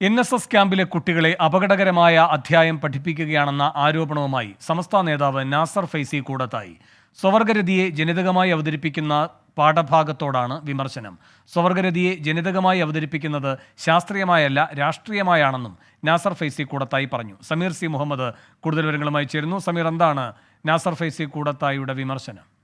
N S S ക്യാമ്പിലെ കുട്ടികളെ അപകടകരമായ അധ്യായം പഠിപ്പിക്കുകയാണെന്ന ആരോപണവുമായി സമസ്ത നേതാവ് നാസർ ഫൈസി കൂടത്തായി. സ്വവർഗരതിയെ ജനിതകമായി അവതരിപ്പിക്കുന്ന പാഠഭാഗത്തോടാണ് വിമർശനം. സ്വവർഗരതിയെ ജനിതകമായി അവതരിപ്പിക്കുന്നത് ശാസ്ത്രീയമായല്ല രാഷ്ട്രീയമായാണെന്നും നാസർ ഫൈസി കൂടത്തായി പറഞ്ഞു. സമീർ സി മുഹമ്മദ് കൂടുതൽ വിവരങ്ങളുമായി ചേരുന്നു. സമീർ എന്താണ് നാസർ ഫൈസി കൂടത്തായിയുടെ വിമർശനം?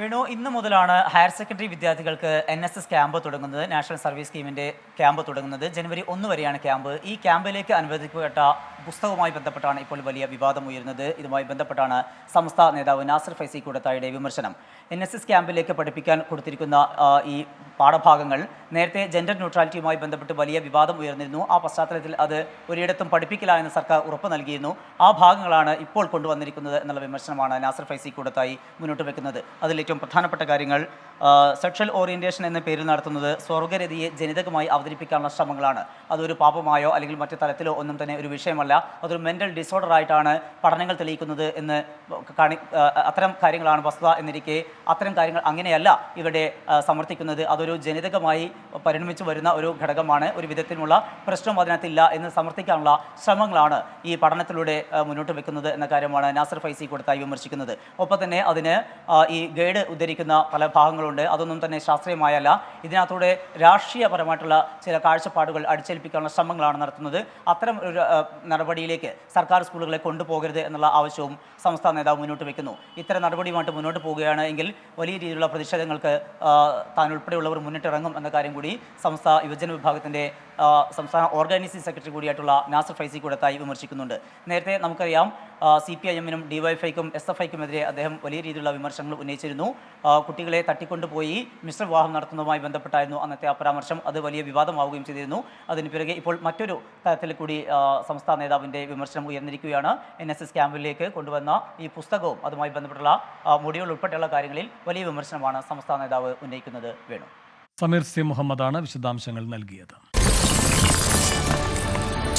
വേണു ഇന്ന് മുതലാണ് ഹയർ സെക്കൻഡറി വിദ്യാർത്ഥികൾക്ക് എൻ എസ് എസ് ക്യാമ്പ് തുടങ്ങുന്നത് നാഷണൽ സർവീസ് സ്കീമിന്റെ ക്യാമ്പ് തുടങ്ങുന്നത്. ജനുവരി ഒന്ന് വരെയാണ് ക്യാമ്പ്. ഈ ക്യാമ്പിലേക്ക് അനുവദിക്കപ്പെട്ട പുസ്തകവുമായി ബന്ധപ്പെട്ടാണ് ഇപ്പോൾ വലിയ വിവാദം ഉയരുന്നത്. ഇതുമായി ബന്ധപ്പെട്ടാണ് സംസ്ഥാന നേതാവ് നാസർ ഫൈസി കൂടത്തായുടെ വിമർശനം. എൻ എസ് എസ് ക്യാമ്പിലേക്ക് പഠിപ്പിക്കാൻ കൊടുത്തിരിക്കുന്ന ഈ പാഠഭാഗങ്ങൾ നേരത്തെ ജെൻഡർ ന്യൂട്രാലിറ്റിയുമായി ബന്ധപ്പെട്ട് വലിയ വിവാദം ഉയർന്നിരുന്നു. ആ പശ്ചാത്തലത്തിൽ അത് ഒരിടത്തും പഠിപ്പിക്കില്ല എന്ന് സർക്കാർ ഉറപ്പ് നൽകിയിരുന്നു. ആ ഭാഗങ്ങളാണ് ഇപ്പോൾ കൊണ്ടുവന്നിരിക്കുന്നത് എന്നുള്ള വിമർശനമാണ് നാസർ ഫൈസി കൂടത്തായി മുന്നോട്ട് വെക്കുന്നത്. അതിൽ ഏറ്റവും പ്രധാനപ്പെട്ട കാര്യങ്ങൾ സെക്ഷൽ ഓറിയന്റേഷൻ എന്ന പേരിൽ നടത്തുന്നത് സ്വർഗരതിയെ ജനിതകമായി അവതരിപ്പിക്കാനുള്ള ശ്രമങ്ങളാണ്. അതൊരു പാപമായോ അല്ലെങ്കിൽ മറ്റു തലത്തിലോ ഒന്നും തന്നെ ഒരു വിഷയമല്ല. അതൊരു മെന്റൽ ഡിസോർഡർ ആയിട്ടാണ് പഠനങ്ങൾ തെളിയിക്കുന്നത് എന്ന് കാണി അത്തരം കാര്യങ്ങളാണ് വസ്തുത എന്നിരിക്കെ അത്തരം കാര്യങ്ങൾ അങ്ങനെയല്ല ഇവിടെ സമർത്ഥിക്കുന്നത്. അതൊരു ജനിതകമായി പരിണമിച്ചു വരുന്ന ഒരു ഘടകമാണ്. ഒരു വിധത്തിലുള്ള പ്രശ്നം അതിനകത്തില്ല എന്ന് സമർത്ഥിക്കാനുള്ള ശ്രമങ്ങളാണ് ഈ പഠനത്തിലൂടെ മുന്നോട്ട് വെക്കുന്നത് എന്ന കാര്യമാണ് നാസർ ഫൈസി കൊടുത്തായി വിമർശിക്കുന്നത്. ഒപ്പം തന്നെ അതിന് ഈ ഗൈഡ് ഉദ്ധരിക്കുന്ന പല ഭാഗങ്ങളുണ്ട്. അതൊന്നും തന്നെ ശാസ്ത്രീയമായല്ല. ഇതിനകത്തൂടെ രാഷ്ട്രീയപരമായിട്ടുള്ള ചില കാഴ്ചപ്പാടുകൾ അടിച്ചേൽപ്പിക്കാനുള്ള ശ്രമങ്ങളാണ് നടത്തുന്നത്. അത്തരം ഒരു നടപടിയിലേക്ക് സർക്കാർ സ്കൂളുകളെ കൊണ്ടുപോകരുത് എന്നുള്ള ആവശ്യവും സംസ്ഥാന നേതാവ് മുന്നോട്ട് വയ്ക്കുന്നു ഇത്തരം നടപടിയുമായിട്ട് മുന്നോട്ട് പോവുകയാണ് എങ്കിൽ വലിയ രീതിയിലുള്ള പ്രതിഷേധങ്ങൾക്ക് താൻ ഉൾപ്പെടെയുള്ളവർ മുന്നിട്ടിറങ്ങും എന്ന കാര്യം കൂടി സംസ്ഥാന യുവജന വിഭാഗത്തിന്റെ സംസ്ഥാന ഓർഗനൈസിംഗ് സെക്രട്ടറി കൂടിയായിട്ടുള്ള നാസർ ഫൈസി കൂടത്തായി വിമർശിക്കുന്നുണ്ട്. നേരത്തെ നമുക്കറിയാം സി പി ഐ എമ്മിനും ഡിവൈഫൈക്കും എസ് എഫ് ഐക്കുമെതിരെ അദ്ദേഹം വലിയ രീതിയിലുള്ള വിമർശനങ്ങൾ ഉന്നയിച്ചിരുന്നു. കുട്ടികളെ തട്ടിക്കൊണ്ടുപോയി മിശ്ര വിവാഹം നടത്തുന്നതുമായി ബന്ധപ്പെട്ടായിരുന്നു അന്നത്തെ ആ പരാമർശം. അത് വലിയ വിവാദമാവുകയും ചെയ്തിരുന്നു. അതിന് പിറകെ ഇപ്പോൾ മറ്റൊരു തരത്തിൽ കൂടി സംസ്ഥാന നേതാവിന്റെ വിമർശനം ഉയർന്നിരിക്കുകയാണ്. എൻ എസ് എസ് ക്യാമ്പിലേക്ക് കൊണ്ടുവന്ന ഈ പുസ്തകവും അതുമായി ബന്ധപ്പെട്ടുള്ള മൊഡ്യൂൾ ഉൾപ്പെടെയുള്ള കാര്യങ്ങളിൽ വലിയ വിമർശനമാണ് സംസ്ഥാന നേതാവ് ഉന്നയിക്കുന്നത്. വേണു. സമീർ സി മുഹമ്മദാണ് വിശദാംശങ്ങൾ നൽകിയത്.